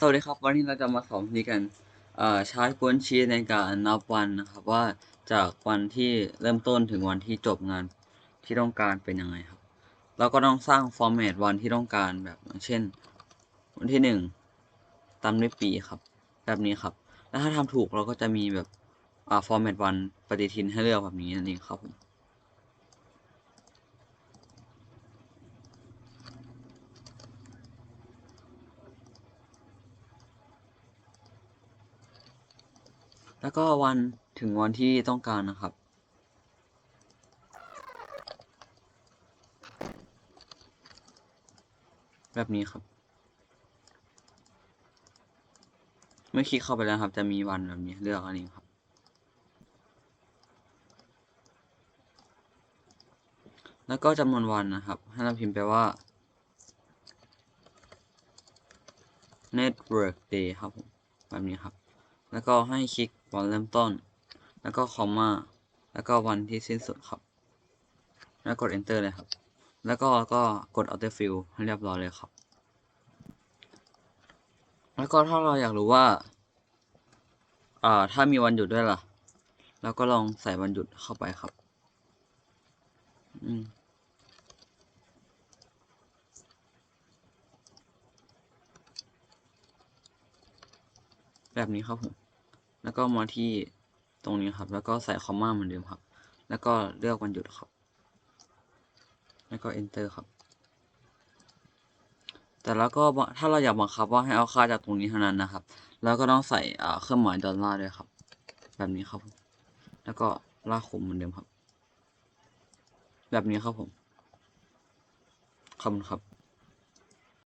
สวัสดีครับวันนี้เราจะมาสอนวิธีการเอ่อใช้กวนชีในการนับวันนะครับว่าจากวันที่เริ่มต้นถึงวันที่จบงานที่ต้องการเป็นยังไงครับ เราก็ต้องสร้างฟอร์แมตวันที่ต้องการแบบเช่น วันที่หนึ่งตามด้วยปีครับ แบบนี้ครับ แล้วถ้าทำถูกเราก็จะมีแบบฟอร์แมตวันปฏิทินให้เลือกแบบนี้นั่นเองครับผม แล้วก็วันถึงวันที่ต้องการนะครับ แบบนี้ครับ เมื่อคลิกเข้าไปแล้วครับ จะมีวันแบบนี้เลือกอันนี้ครับ แล้วก็จำนวนวันนะครับ ให้เราพิมพ์ไปว่า network day ครับผมแบบนี้ครับ แล้วก็ให้คลิกวันเริ่มต้น แล้วก็คอมมา แล้วก็วันที่สิ้นสุดครับ แล้วกด enter เลยครับ แล้วก็ก็กด auto fill ให้เรียบร้อยเลยครับ แล้วก็ถ้าเราอยากรู้ว่า อ่า ถ้ามีวันหยุดด้วยล่ะ เราก็ลองใส่วันหยุดเข้าไปครับ อืม แบบนี้ครับผม แล้วก็มาที่ตรงนี้ครับ แล้วก็ใส่คอมมาเหมือนเดิมครับ แล้วก็เลือกวันหยุดครับ แล้วก็ enter ครับ แต่แล้วก็ถ้าเราอยากบังคับว่าให้เอาค่าจากตรงนี้เท่านั้นนะครับ แล้วก็ต้องใส่เครื่องหมายดอลลาร์ด้วยครับ แบบนี้ครับผมแล้วก็ลากขมเหมือนเดิมครับ แบบนี้ครับผมขอบคุณครับ